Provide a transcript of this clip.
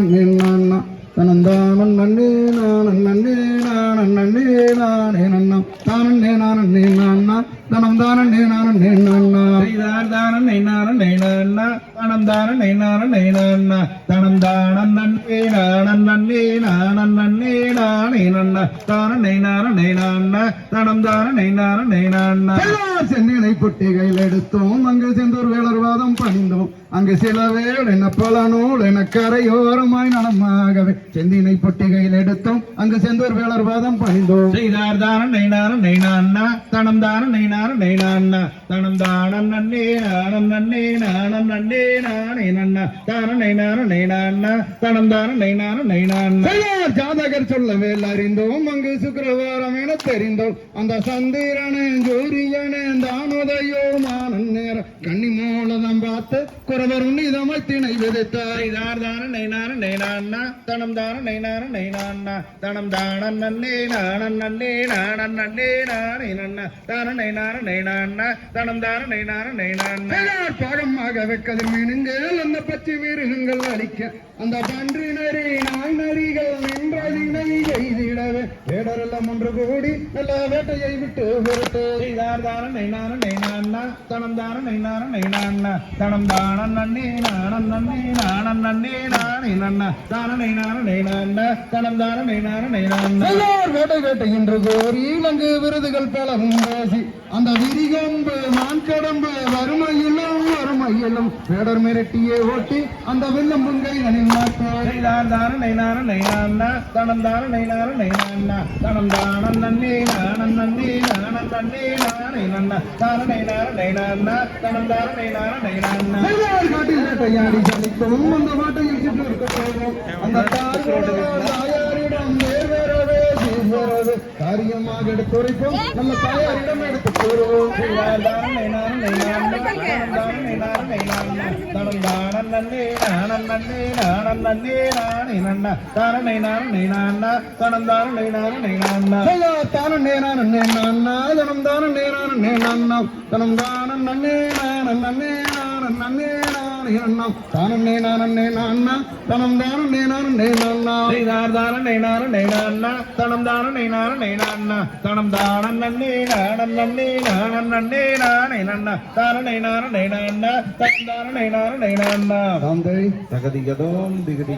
நானா தனந்தானன் நன்னே நானன் நன்னே நானன் நன்னே நானே நன்னா தானன்னே நானன்னே நானா தனம் தானன்னே நானன்னே நானா செய்தார் தானம் நெய்னாரன் நெய்னா தனம் தானம் தனம் நன்னே நானன் நன்னே நானன் நன்னே நானே நன்னா தனம் எடுத்தோம் அங்கு செந்தூர் வேளர் அங்கு சில வேள் என்ன பல நூல் என கரையோரமாய் நலமாகவே செந்தினை பொட்டிகையில் எடுத்தோம். அங்கு செந்தூர் வேளர்வாதம் பணிந்தோம். செய்தார் தானம் நெய்னாரன் நெய்னா தனம் தானம் நெய்னாரன் நெய்னா தனம் தானம் நன்னே நானம் நன்னே நானம் நன்னே நானே நன்னா தானம் நெய்னாரன் நெய்னா தனம் நெய்னாரன் நெய்னா எல்லார் ஜாதகர் சொல்லவே அறிந்தோம். அங்கு சுக்கிரவாரம் என தெரிந்தோம். அந்த சந்திரனே ஜோரியனே தானுதையோ மானன் நேரம் கன்னி மூலதம் பார்த்து குறவர் உன்னிதமாய் திணை விதைத்தார் செய்தார் தானம் நெய்னாரன் நெய்னா தனம் தானம் நன்னே நானம் நன்னே நானம் நன்னே நானே நன்னா. தானம் பாகமாக வெக்கதில் மீனுங்கள் அந்த பச்சை வீரகங்கள் அளிக்க அந்த பன்றி நரி நாய் நரிகள் நின்றதினை எய்திடவே வேடரெல்லாம் ஒன்று கூடி நல்ல வேட்டையை விட்டு செய்தார் தனம் தனம் நன்னே நானம் நன்னே நானம் நன்னே நானே நன்னா தான நெய்னாரன் நெய்னா தனம் தானம் நெய்னாரன் நெய்னா எல்லார் வேட்டை வேட்டை என்று கோரி இலங்கு விருதுகள் பலவும் பேசி. அந்த விரிகம்பு மான் கடம்பு வறுமையிலும் வறுமையிலும் வேடர் மிரட்டியே ஓட்டி அந்த வெள்ளம் புங்கை அணில் நாட்டார் செய்தார் தானம் நெய்னாரன் நெய்னா தனம் தானம் தானம் நன்னே நன்னே நன்னே நானே நன்னா. தானம் நெய்னாரன் நெய்னா தனம் தானம் நெய்னாரன் நெய்னா எல்லார் காட்டில் வேட்டையாடி சலித்தோம் அந்த வேட்டையில் சுற்றி இருக்க போவோம் அந்த தாயாரிடம் வேர் வரவே சீர் வரவே காரியமாக எடுத்துரைப்போம் நம்ம தாயாரிடம் எடுத்து தானம் நன்னே நானம் நன்னே நானம் நன்னே நானே நன்னா தானம் தானம் நேரான நேனா தனம் நேனா தானம் நன்னே நான நன்னே நான நன்னே நானே நன்னா தானம் நேனான நேனா தனம் தானம் நேனான நேனா செய்தார் தானம் நெய்னாரன் நெய்னா தனம் தானம் நெய்னாரன் நெய்னா தனம் தானம் நன்னே நானம் நன்னே நானம் நன்னே நானே நன்னா தானம் நெய்னாரன் நெய்னா தனம் தானம் நெய்னாரன் நெய்னா தந்தை தகதிகதோம் திகதி